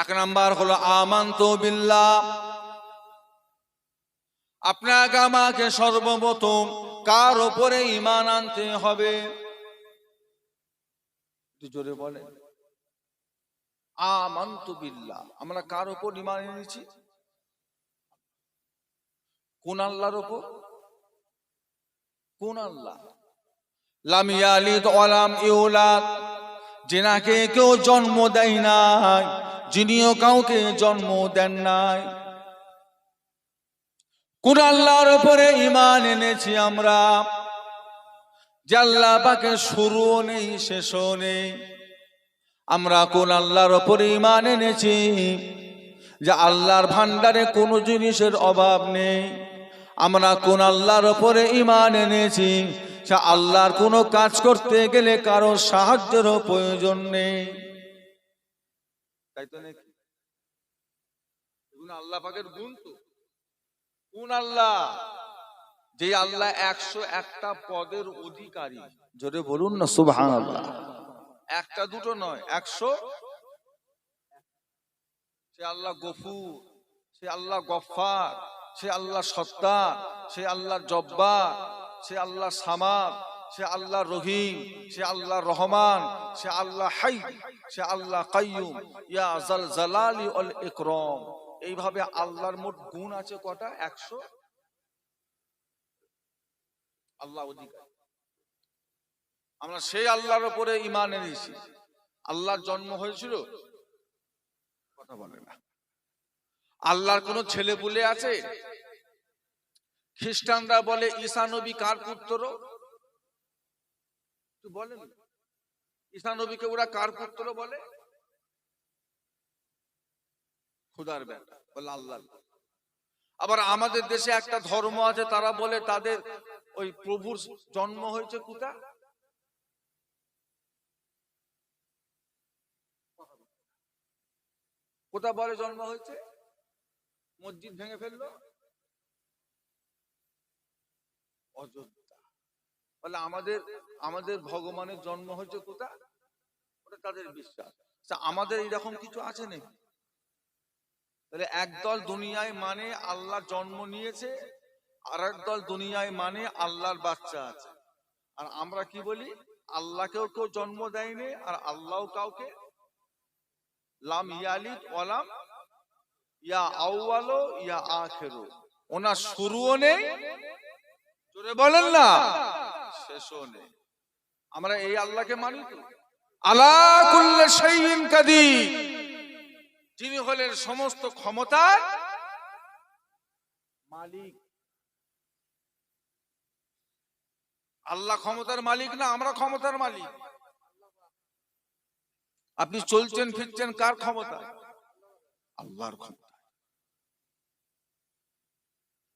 এক নাম্বার হলো আমান্ত বিল্লা আপনাকে আমাকে সর্বপ্রথম কার ওপরে ইমান আনতে হবে? জোরে বলেন। আমান্ত বিল্লাহ। আমরা কার ওপর ইমান এনেছি? কোন আল্লাহর ওপর কোন আল্লাহ? লাম ইয়ালিদ ওয়ালাম ইউলাদ। যেনাকে কেউ জন্ম দেয় নাই যিনিও কাউকে জন্ম দেন নাই। কোন আল্লাহর উপরে ইমান এনেছি আমরা, যে আল্লাহ পাকে শুরুও নেই, শেষও নেই। আমরা কোন আল্লাহর উপরে ইমান এনেছি, যে আল্লাহর ভান্ডারে কোনো জিনিসের অভাব নেই। আমরা কোন আল্লাহর ওপরে ইমান এনেছি সে আল্লাহর কোনো কাজ করতে গেলে কারও সাহায্যেরও প্রয়োজন নেই। তাই তো নাকি? এগুলো আল্লাহ পাকের গুণ তো। কোন আল্লাহ? যে আল্লাহ একশো একটা পদের অধিকারী। জোরে বলুন না সুবহান আল্লাহ একটা দুটো নয় একশো? সে আল্লাহ গফুর সে আল্লাহ গফার সে আল্লাহ সত্তার সে আল্লাহ জব্বার সে আল্লাহ সামাদ সে আল্লাহ রহিম সে আল্লাহ রহমান সে আল্লাহ হাই। সে আল্লাহ কাইয়ুম, ইয়া জাল জালালি অল ইকরম। এইভাবে আল্লাহর মোট গুণ আছে কটা? একশো? আল্লাহ অধিকার আমরা সেই আল্লাহর উপরে ইমান এনেছি। আল্লাহর জন্ম হয়েছিল? কথা বলে না। আল্লাহর কোন ছেলে পুলে আছে? খ্রিস্টানরা বলে, ঈসা নবী কার পুত্র? বলেন। ঈসা নবীকে ওরা কার পুত্র বলে? খুদার বেটা আল্লাহ আবার আমাদের দেশে একটা ধর্ম আছে, তারা বলে তাদের ওই প্রভুর জন্ম হয়েছে কোথা কোথা বলে জন্ম হয়েছে? মসজিদ ভেঙে ফেলল? অযোধ্যা। বলে আমাদের আমাদের ভগবানের জন্ম হয়েছে কোথা ওটা তাদের বিশ্বাস। আমাদের এরকম কিছু আছে নাকি? তাহলে একদল দুনিয়ায় মানে আল্লাহ জন্ম নিয়েছে আর দল দুনিয়ায় মানে আল্লাহর বাচ্চা আছে। আর আমরা কি বলি? আল্লাহকেও কেউ জন্ম দেয়নি আর আল্লাহ কাউকে? লাম ইয়ালিদ ওয়ালাম ইয়া আউয়ালো ইয়া আখেরো। ওনার শুরুও নেই। জোরে বলেন না। শেষও নেই। আমরা এই আল্লাহকে মানি তো। আলা শাইইন কাদির। যিনি হলেন সমস্ত ক্ষমতার মালিক। আল্লাহ ক্ষমতার মালিক না আমরা ক্ষমতার মালিক। আপনি চলছেন ফিরছেন কার ক্ষমতা? আল্লাহর ক্ষমতা।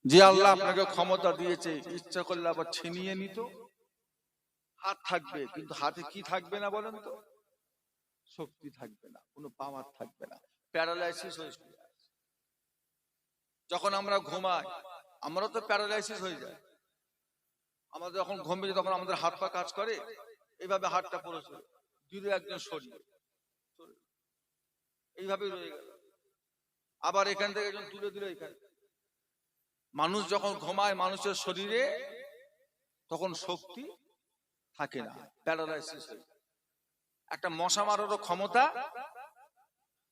যে আল্লাহ আপনাকে ক্ষমতা দিয়েছে ইচ্ছা করলে আবার ছিনিয়ে নিত। হাত থাকবে কিন্তু হাতে কি থাকবে না বলেন তো? শক্তি থাকবে না কোনো পাওয়ার থাকবে না। প্যারালাইসিস হয়ে যখন আমরা ঘুমাই আমরা তো প্যারালাইসিস হয়ে যায়। আমাদের যখন ঘুমিয়ে তখন আমাদের হাত পা কাজ করে। এইভাবে হাতটা পড়েছিল দূরে একজন শরীর এইভাবে রয়ে গেল। আবার এখান থেকে একজন তুলে দিল এখানে মানুষ যখন ঘুমায় মানুষের শরীরে তখন শক্তি থাকে না প্যারালাইসিস একটা মশা মারারও ক্ষমতা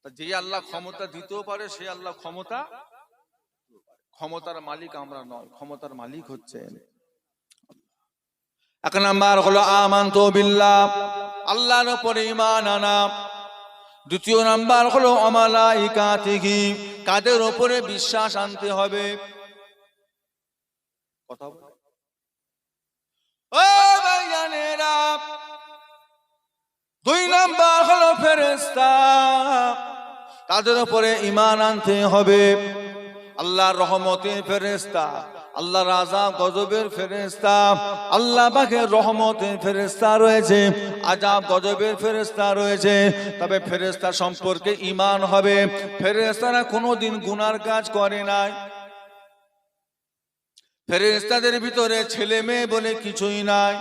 তা যে আল্লাহ ক্ষমতা দিতেও পারে সে আল্লাহ ক্ষমতা ক্ষমতার মালিক আমরা নয় ক্ষমতার মালিক হচ্ছেন এক নাম্বার হলো আমান্ত বিল্লাহ আল্লাহর উপরে ইমান আনা। দ্বিতীয় নাম্বার হলো অমালাইকা থেকে কাদের ওপরে বিশ্বাস আনতে হবে। কথা বলে। দুই নাম্বার হলো ফেরেস্তা তাদের উপরে ইমান আনতে হবে। আল্লাহর রহমতের ফেরেস্তা আল্লাহ রাজা গজবের ফেরেস্তা আল্লাহ পাকের রহমতের ফেরেস্তা রয়েছে আজাব গজবের ফেরেস্তা রয়েছে। তবে ফেরেস্তা সম্পর্কে ইমান হবে। ফেরেস্তারা কোনোদিন গুনার কাজ করে নাই। ফেরেস্তাদের ভিতরে ছেলে মেয়ে বলে কিছুই নাই।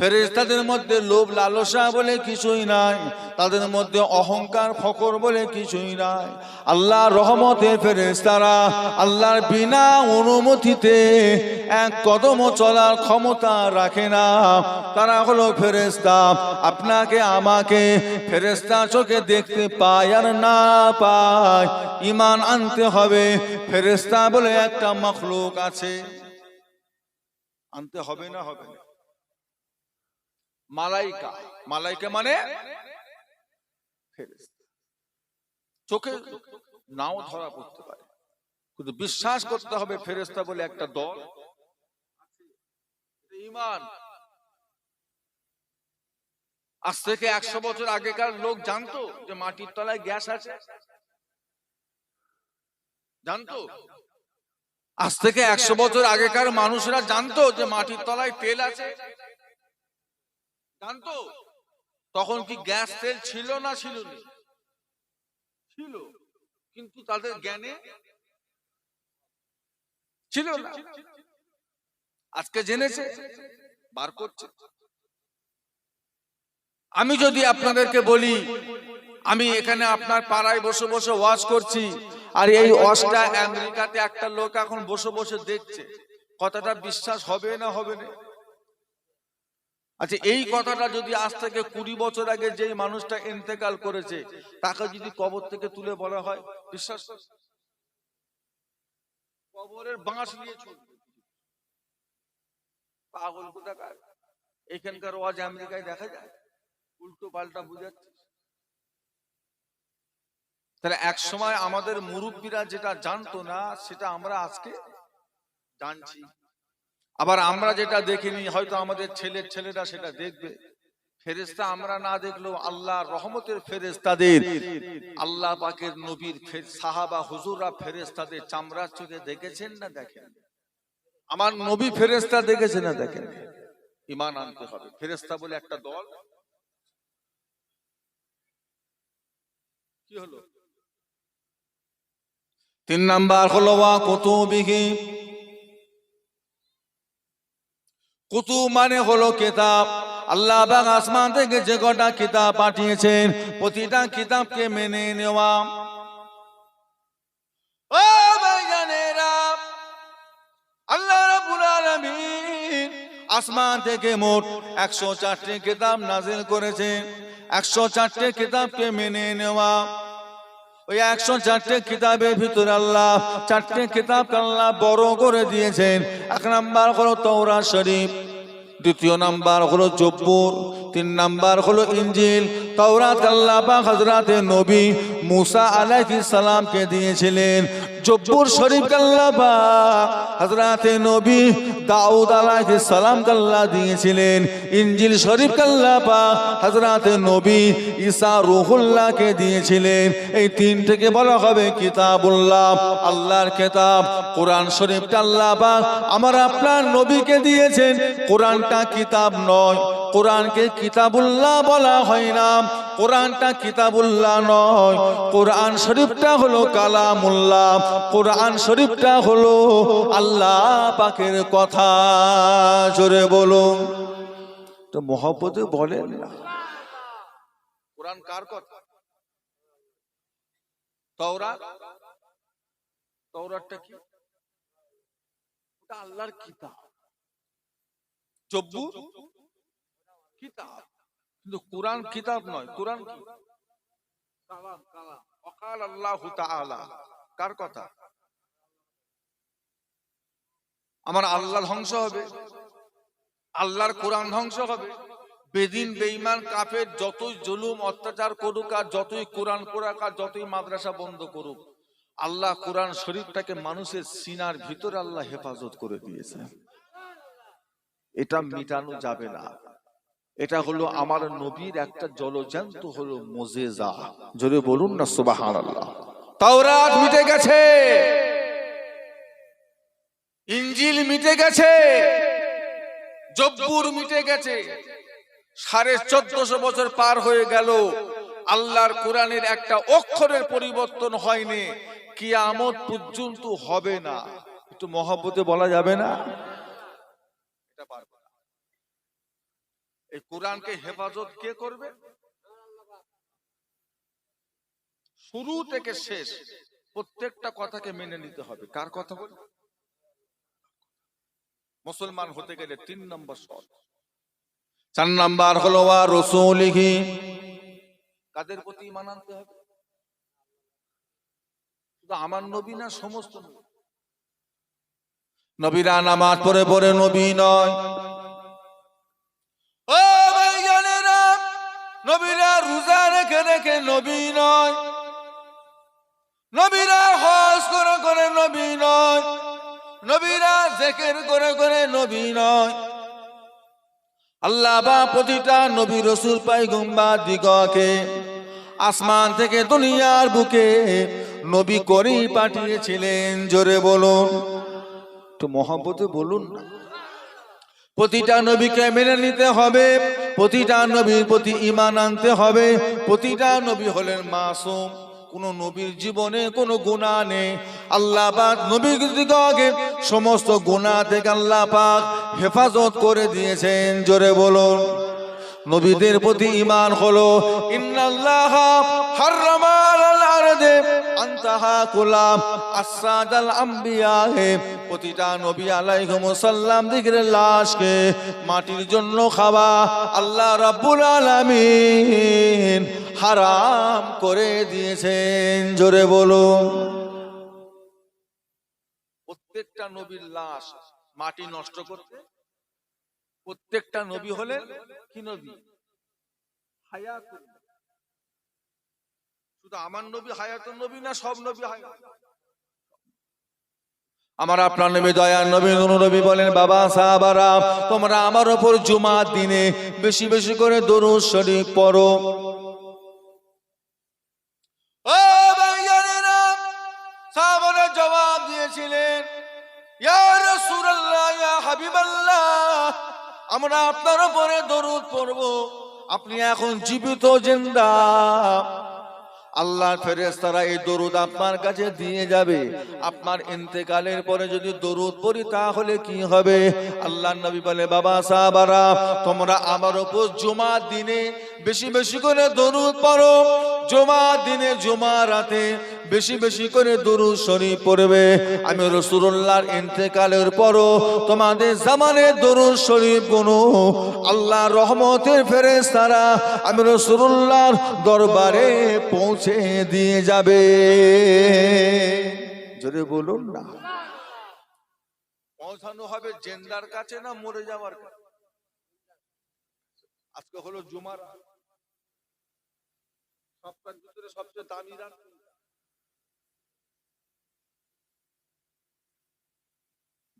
ফেরেস্তাদের মধ্যে লোভ লালসা বলে কিছুই নাই। তাদের মধ্যে অহংকার, ফকর বলে কিছুই নাই। আল্লাহ রহমতের ফেরেস্তারা আল্লাহর বিনা অনুমতিতে এক কদম চলার ক্ষমতা রাখে না। তারা হলো ফেরেস্তা আপনাকে, আমাকে ফেরেস্তা চোখে দেখতে পায় আর না পায়। ইমান আনতে হবে। ফেরেস্তা বলে একটা মখলুক আছে। আনতে হবে না হবে। না মালাইকা। মালাইকা মানে। চোখে নাও ধরা পড়তে পারে। কিন্তু বিশ্বাস করতে হবে ফেরেস্তা বলে একটা দল। ইমান আজ থেকে একশো বছর আগেকার লোক জানতো যে মাটির তলায় গ্যাস আছে। জানতো? আজ থেকে একশো বছর আগেকার মানুষরা জানতো যে মাটির তলায় তেল আছে। জানতো? তখন কি গ্যাস তেল ছিল না ছিল ছিল। কিন্তু তাদের জ্ঞানে ছিল না। আজকে জেনেছে, বার করছে। আমি যদি আপনাদেরকে বলি, আমি এখানে আপনার পাড়ায় বসে বসে ওয়াজ করছি। আর এই ওয়াজটা আমেরিকাতে একটা লোক এখন বসে বসে দেখছে। কথাটা বিশ্বাস হবে না হবে না? আচ্ছা এই কথাটা যদি আজ থেকে কুড়ি বছর আগে যেই মানুষটা ইন্তেকাল করেছে তাকে যদি কবর থেকে তুলে বলা হয় বিশ্বাস? কবরের বাঁশ নিয়ে পাগল কোথাকার? এখানকার ওয়াজ আমেরিকায় দেখা যায়? উল্টো পাল্টা বুঝাচ্ছে। তাহলে এক সময় আমাদের মুরব্বীরা যেটা জানতো না সেটা আমরা আজকে জানছি। আবার আমরা যেটা দেখিনি হয়তো আমাদের ছেলের ছেলেরা সেটা দেখবে। ফেরেস্তা আমরা না দেখলেও আল্লাহ রহমতের ফেরেস্তাদের আল্লাহ পাকের নবীর সাহাবা হুজুররা ফেরেস্তাদের চামড়ার চোখে দেখেছেন না দেখেন? আমার নবী ফেরেস্তা দেখেছে না দেখেন। ইমান আনতে হবে। ফেরেস্তা বলে একটা দল। কি হলো? তিন নাম্বার হলো ওয়া কুতুবিহি। কুতুব মানে হলো কিতাব। আল্লাহ পাক আসমান থেকে যে কটা কিতাব পাঠিয়েছেন, প্রতিটা কিতাবকে মেনে নেওয়া। ও ভাইজানেরা আল্লাহ রাব্বুল আলামিন আসমান থেকে মোট একশো চারটে কিতাব নাজিল করেছেন। একশো চারটে কিতাবকে মেনে নেওয়া। ওই একশো চারটে কিতাবের ভিতরে আল্লাহ চারটে কিতাব আল্লাহ বড় করে দিয়েছেন। এক নাম্বার হলো তৌরা শরীফ, দ্বিতীয় নাম্বার হলো জব্বুর, তিন নাম্বার হলো ইঞ্জিল তৌরাত আল্লাহ বা হজরাতে নবী মুসা আলাইহিস সালামকে দিয়েছিলেন জব্বুর শরীফ আল্লাহ পাক হযরতে নবী দাউদ আলাইহিস সালাম আল্লাহ দিয়েছিলেন ইঞ্জিল শরীফ আল্লাহ পাক হযরতে নবী ঈসা রুহুল্লাহকে দিয়েছিলেন। এই তিনটাকে বলা হবে কিতাবুল্লাহ, আল্লাহর কিতাব, কোরআন শরীফ পাক আমার আপনার নবীকে দিয়েছেন, কোরআনটা কিতাব নয়, কোরআনকে কিতাবুল্লাহ বলা হয় না। কোরআনটা কিতাবুল্লাহ নয়, কোরআন শরীফটা হলো কালামুল্লাহ, কোরআন শরীফটা হলো আল্লাহ পাকের কথা, জোরে বলুন। তো মহব্বতে বলেন না। কোরআন কার কথা? তওরাত? তওরাতটা কি? ওটা আল্লাহর কিতাব। জব্বুর? কিতাব। কিন্তু কোরআন কিতাব নয়। কোরআন অকাল আল্লাহ কার কথা? আমার আল্লাহ ধ্বংস হবে। আল্লাহর কোরআন ধ্বংস হবে। বেদিন, বেঈমান, কাফের যতই জুলুম, অত্যাচার করুক আর যতই কোরআন কোরআক আর যতই মাদ্রাসা বন্ধ করুক, আল্লাহ কোরআন শরীফটাকে মানুষের সিনার ভিতরে আল্লাহ হেফাজত করে দিয়েছে এটা মিটানো যাবে না। এটা হলো আমার নবীর একটা জলজান্ত হলো মোজেজা। জোরে বলুন না সুবহানাল্লাহ। তাওরাত মিটে গেছে। ইঞ্জিল মিটে গেছে। জব্বুর মিটে গেছে। সাড়ে চোদ্দশো বছর পার হয়ে গেল। আল্লাহর কোরআনের একটা অক্ষরের পরিবর্তন হয়নি। কি কিয়ামত পর্যন্ত হবে না। একটু মহাব্বতে বলা যাবে না? এটা পারবে না। এই কোরআনকে হেফাজত কে করবে? শুরু থেকে শেষ প্রত্যেকটা কথাকে মেনে নিতে হবে। কার কথা বল মুসলমান হতে গেলে তিন নম্বর শর্ত। চার নাম্বার হলো রসুলিহি। কাদের প্রতি ইমান আনতে হবে? শুধু আমার নবী না সমস্ত নবী। নবীরা নামাজ পড়ে পড়ে নবী নয়। রেখে রেখে নবী নয়। নবীরা হজ করে করে নবী নয়। নবীরা জেকের করে করে নবী নয়। আল্লাহ বা প্রতিটা নবী রসুল পাই গুম্বা দিগকে আসমান থেকে দুনিয়ার বুকে নবী করেই পাঠিয়েছিলেন। জোরে বলুন। তো মহাব্বতে বলুন না। প্রতিটা নবীকে মেনে নিতে হবে। প্রতিটা নবীর প্রতি ইমান আনতে হবে। প্রতিটা নবী হলেন মাসুম। কোন নবীর জীবনে কোনো গুণা নেই। আল্লাহ পাক নবীর সমস্ত গুণা থেকে আল্লাহ পাক হেফাজত করে দিয়েছেন। জোরে বলুন। নবীদের প্রতি ইমান হলো, ইন্নাল্লাহ হাররামাল প্রতিটা নবী লাশকে মাটির জন্য খাওয়া আল্লাহ রাব্বুল আলামিন হারাম করে দিয়েছেন। জোরে বলুন। প্রত্যেকটা নবীর লাশ মাটি নষ্ট করতে প্রত্যেকটা নবী হলেন কি নবী? হায়াতুন শুধু আমার নবী নবী না, সব নবী হায়াত আমার আপনার নবী দয়ার নবী নবী বলেন, বাবা, সাহাবারা, তোমরা আমার ওপর জুমার দিনে বেশি বেশি করে দরুদ শরীফ পড়ো। ও জবাব দিয়েছিলেন, ইয়া রাসূলুল্লাহ, ইয়া হাবিবাল্লাহ, আমরা আপনার উপরে দরুদ পড়ব। আপনি এখন জীবিত জিন্দা। আল্লাহর ফেরেস্তারা এই দরুদ আপনার কাছে দিয়ে যাবে। আপনার ইন্তেকালের পরে যদি দরুদ পড়ি, তাহলে কি হবে? আল্লাহর নবী বলে, বাবা সাহাবারা, তোমরা আমার উপর জুমা দিনে বেশি বেশি করে দরুদ পড়ো। জুমা দিনে জুমা রাতে বেশি বেশি করে দরুদ শরীফ পড়বে। আমি রসুল্লাহর ইন্তেকালের পরও তোমাদের জামানে দরুদ শরীফ গুনো। আল্লাহ রহমতের ফেরেশতারা আমি রসুল্লাহর দরবারে পৌঁছে দিয়ে যাবে। জোরে বলুন না। পৌঁছানো হবে জেন্দার কাছে না মরে যাওয়ার আজকে হলো জুমার। সপ্তাহের ভিতরে সবচেয়ে দামি রাত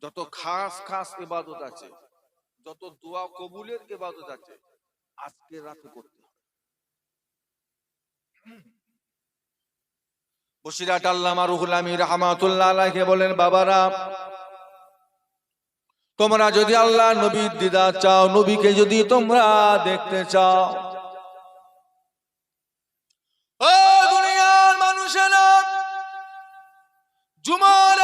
যত খাস খাস ইবাদত আছে যত দোয়া কবুলের ইবাদত আছে আজকে রাতে করতে বসিরাট আল্লামা রুহুল আমির রহমাতুল্লাহ আলাইহি বলেন বাবারা তোমরা যদি আল্লাহ নবীর দিদা চাও নবীকে যদি তোমরা দেখতে চাও ও দুনিয়ার মানুষেরা জুমারাতে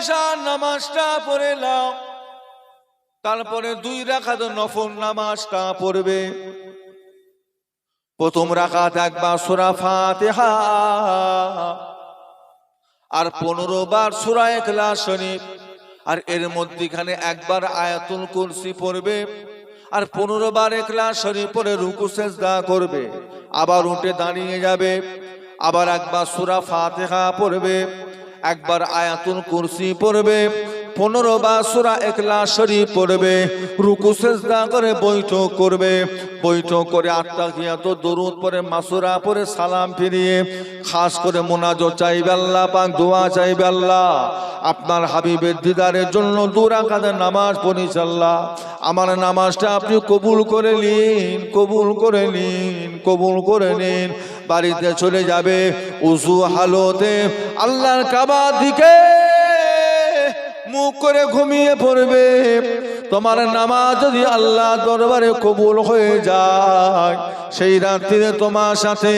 ঈশান নামাজটা পড়ে নাও। তারপরে দুই রাখাত নফল নামাজটা পড়বে। প্রথম রাখাত একবার সুরা ফাতিহা আর পনেরো বার সুরা একলা শরীফ। আর এর মধ্যখানে একবার আয়াতুল কুলসি পড়বে আর পনেরো বার একলা শরীফ পরে রুকু সেজদা করবে। আবার উঠে দাঁড়িয়ে যাবে। আবার একবার সুরা ফাতিহা পড়বে। একবার আয়াতুল কুরসি পড়বে। পনেরো বার সুরা একলা শরীফ পড়বে, রুকু, সেজদা করে বৈঠক করবে। বৈঠক করে আটটা গিয়াত দরুদ পরে মাসুরা পরে সালাম ফিরিয়ে, খাস করে মোনাজো চাইবে আল্লাহ, পাক দোয়া চাইবে আল্লাহ। আপনার হাবিবের দিদারের জন্য দুরা কাদের নামাজ পড়িস আল্লাহ আমার নামাজটা আপনি কবুল করে নিন, কবুল করে নিন, কবুল করে নিন। বাড়িতে চলে যাবে, উজু, হালতে আল্লাহর কাবার দিকে। মুখ করে ঘুমিয়ে পড়বে। তোমার নামাজ যদি আল্লাহ দরবারে কবুল হয়ে যায়, সেই রাত্রিতে তোমার সাথে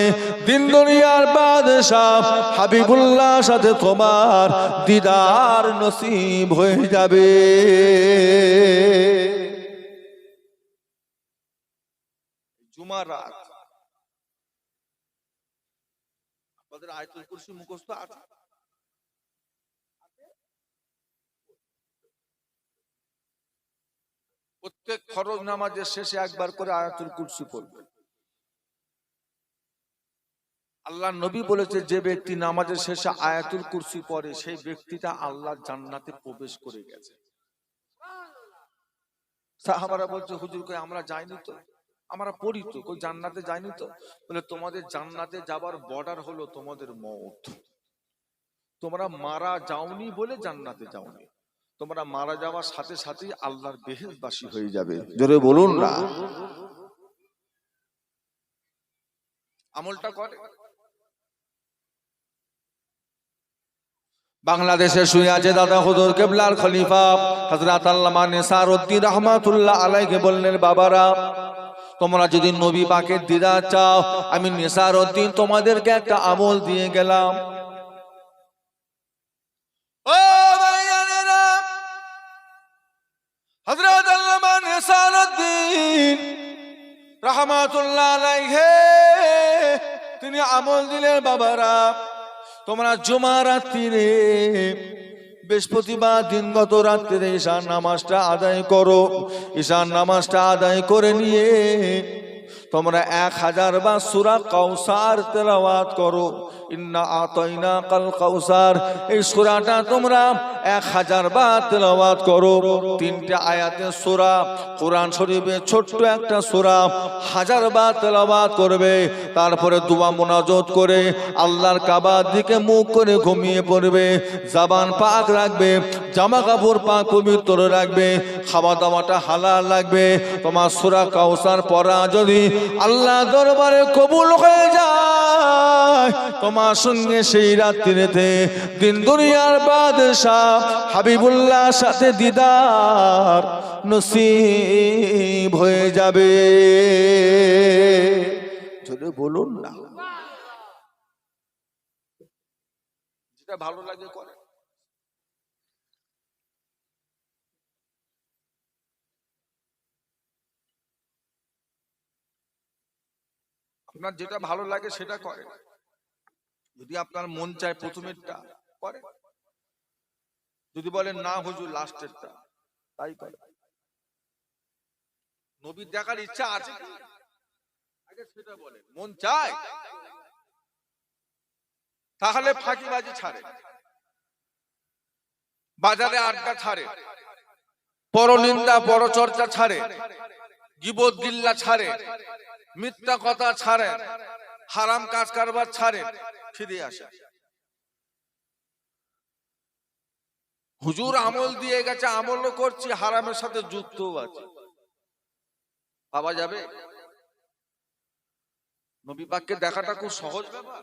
দিন দুনিয়ার বাদশাহ হাবিবুল্লাহ সাথে তোমার দিদার নসিব হয়ে যাবে। জুমার রাত। আয়তুল কুরসি মুখস্থ আছে? প্রত্যেক ফরজ নামাজের শেষে একবার করে আয়াতুল কুরসি পড়বে। আল্লাহ নবী বলেছে, যে ব্যক্তি নামাজের শেষে আয়াতুল কুরসি পড়ে, সেই ব্যক্তিটা আল্লাহ জান্নাতে প্রবেশ করে গেছে। সাহাবারা বলছে, হুজুর, কই আমরা যাইনি তো? আমরা পড়ি তো, কই জান্নাতে যাইনি তো? বলে, তোমাদের জান্নাতে যাবার বর্ডার হলো তোমাদের মৌত তোমরা মারা যাওনি বলে জান্নাতে যাওনি। তোমরা মারা যাওয়ার সাথে সাথেই আল্লাহর বেহেশবাসী হয়ে যাবে। জোরে বলুন না। আমলটা করে। বাংলাদেশে শুয়ে আছে দাদা হুজুর কেবলার খলিফা হযরত আল্লামা নিসার উদ্দিন রহমাতুল্লাহ আলাইকে বললেন বাবারা তোমরা যদি নবী পাকের দিদা চাও আমি নিসার উদ্দিন তোমাদেরকে একটা আমল দিয়ে গেলাম। রহমাতুল্লাহ তিনি আমল দিলেন, বাবারা, তোমরা জমা রাত্রিরে, বৃহস্পতিবার দিন গত রাত্রিরে ঈশান নামাজটা আদায় করো। ঈশান নামাজটা আদায় করে নিয়ে তোমরা এক হাজার বা সুরা কৌসার তেলাওয়াত করো। ইন্না আতইনা কাল কৌসার এই সুরাটা তোমরা এক হাজার বা তেলাওয়াত করো। তিনটা আয়াতে সুরা, কোরআন শরীফের ছোট্ট একটা সুরা, হাজার বা তেলাওয়াত করবে। তারপরে দুয়া মোনাজত করে আল্লাহর কাবার দিকে মুখ করে ঘুমিয়ে পড়বে, জাবান পাক রাখবে, জামা কাপড় পাক পবিত্র রাখবে, খাওয়া দাওয়াটা হালাল লাগবে। তোমার সুরা কাউসার পড়া যদি আল্লাহ দরবারে কবুল হয়ে যায়। তোমার সঙ্গে সেই রাত্রিতে দিন দুনিয়ার বাদশাহ হাবিবুল্লাহ সাথে দিদার নসিব হয়ে যাবে। যদি বলুন না। যেটা ভালো লাগে করে। আপনার যেটা ভালো লাগে সেটা করে যদি আপনার মন চায় প্রথমেরটা করে যদি বলেন, না হুজুর, লাস্টেরটা, তাই করে নবীর দেখার ইচ্ছা আছে? আগে সেটা বলেন। মন চায়? তাহলে ফাঁকিবাজি ছাড়ে বাজারে আড্ডা ছাড়ে পরনিন্দা, পরচর্চা ছাড়ে গিল্লা ছাড়ে মিথ্যা কথা ছাড়ে, হারাম কাজ কারবার ছাড়ে, ফিরে আসে। হুজুর আমল দিয়ে গেছে, আমলও করছি, হারামের সাথে যুক্তও আছে। পাওয়া যাবে? নবী পাককে দেখাটা খুব সহজ ব্যাপার।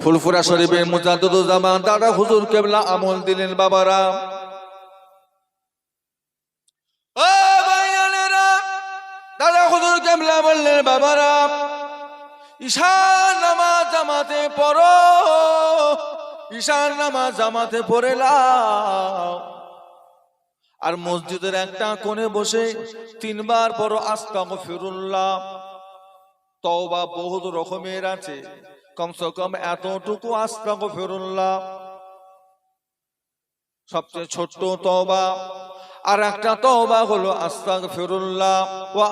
ফুলফুরা শরীফের মুজাদুজ্জামান দাদা হুজুর কেবলা আমল দিলেন বাবারা ও ভাইয়ানেরা, দাদা হুজুর কেবলা বললেন, বাবারা ঈশান নামাজ জামাতে পড়ো ঈশান নামাজ জামাতে পড়ে আর মসজিদের একটা কোণে বসে তিনবার পড়ো, আস্তাগফিরুল্লাহ। তওবা বহুত রকমের আছে, কমসে কম এতটুকু আস্তাগ ফেরুল্লাহ সবচেয়ে ছোট্ট তওবা আর একটা তহবা হলো আস্তাক ফেরুল্লাহ ওয়া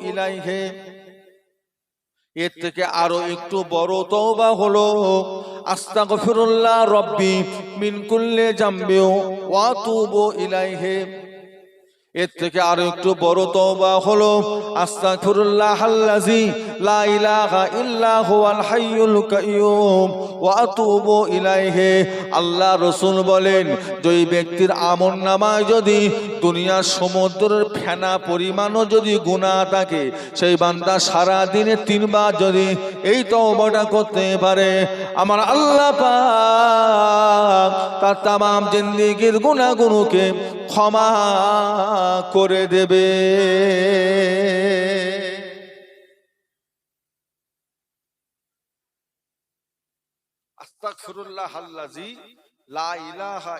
ইলাই হে এর থেকে আরও একটু বড় তওবা হলো আস্তাক ফিরুল্লাহ রব্বি মিনকুল্লে জাম্বেও ইলাই ইলাইহি। এর থেকে আরও একটু বড় তওবা হলো, আস্তাগফিরুল্লাহ আল্লাযী লা ইলাহা ইল্লা হুয়াল হাইয়ুল কাইয়্যুম ওয়া আতুবু ইলাইহি। আল্লাহ রাসূল বলেন যে ব্যক্তির আমল নামায় যদি দুনিয়ার সমুদ্রের ফেনা পরিমাণও যদি গুনাহ থাকে, সেই বান্দা সারা দিনে তিনবার যদি এই তওবাটা করতে পারে, আমার আল্লাহ পাক তার তামাম জিন্দেগির গুনাহগুলোকে ক্ষমা করে দেবে। আস্তাগফিরুল্লাহ আল্লাযী লা ইলাহা